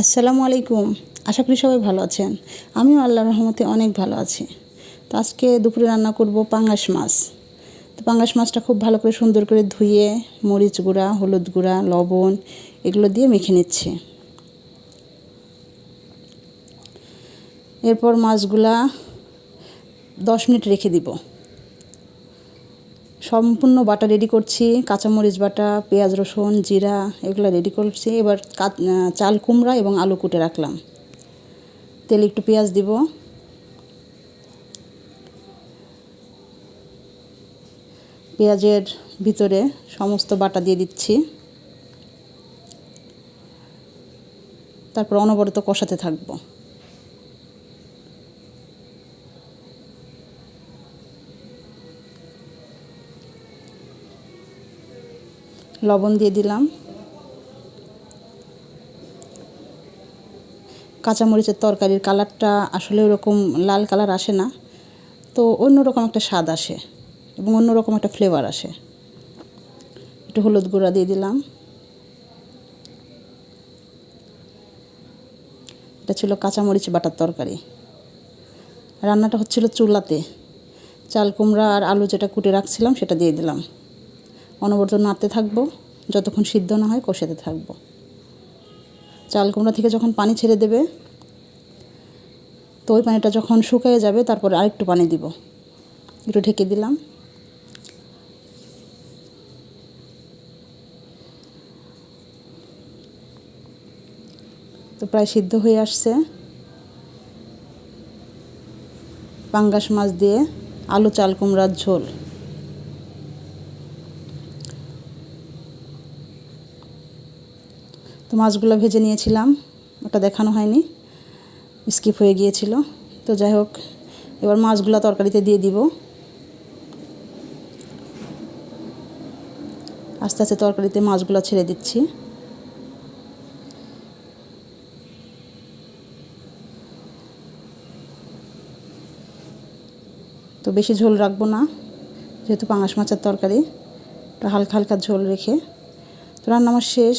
আসসালামু আলাইকুম। আশা করি সবাই ভালো আছেন। আমিও আল্লাহর রহমতে অনেক ভালো আছি। তো আজকে দুপুরে রান্না করব পাঙ্গাস মাছ। তো পাঙ্গাস মাছটা খুব ভালো করে সুন্দর করে ধুয়ে মরিচ গুঁড়া, হলুদ গুঁড়া, লবণ এগুলো দিয়ে মেখে নিচ্ছি। এরপর মাছগুলা দশ মিনিট রেখে দিব। সম্পূর্ণ বাটা রেডি করছি, কাঁচামরিচ বাটা, পেঁয়াজ রসুন, জিরা, এগুলো রেডি করছি। এবার চাল কুমড়া এবং আলু কুটে রাখলাম। তেল একটু পেঁয়াজ দিব। পেঁয়াজের ভিতরে সমস্ত বাটা দিয়ে দিচ্ছি। তারপর অনবরত কষাতে থাকব। লবণ দিয়ে দিলাম। কাঁচামরিচের তরকারির কালারটা আসলে ওরকম লাল কালার আসে না, তো অন্যরকম একটা স্বাদ আসে এবং অন্যরকম একটা ফ্লেভার আসে। একটু হলুদ গুঁড়া দিয়ে দিলাম। এটা ছিল কাঁচামরিচ বাটার তরকারি। রান্নাটা হচ্ছিল চুলাতে। চাল কুমড়া আর আলু যেটা কুটে রাখছিলাম সেটা দিয়ে দিলাম। অনবরত নাড়তে থাকব, যতক্ষণ সিদ্ধ না হয় কষাতে থাকব। চাল কুমড়া থেকে যখন পানি ছেড়ে দেবে, তো ওই পানিটা যখন শুকিয়ে যাবে, তারপরে আরেকটু পানি দিব। একটু ঢেকে দিলাম। তো প্রায় সিদ্ধ হয়ে আসছে। পাঙ্গাস মাছ দিয়ে আলু চাল কুমড়ার ঝোল। তো মাছগুলো ভেজে নিয়েছিলাম, ওটা দেখানো হয়নি স্কিপ হয়ে গিয়েছিল। তো যাই হোক, এবার মাছগুলো তরকারিতে দিয়ে দিব। আস্তে আস্তে তরকারিতে মাছগুলো ছেড়ে দিচ্ছি। তো বেশি ঝোল রাখব না, যেহেতু পাঙাশ মাছের তরকারি হালকা হালকা ঝোল রেখে। তো রান্না আমার শেষ।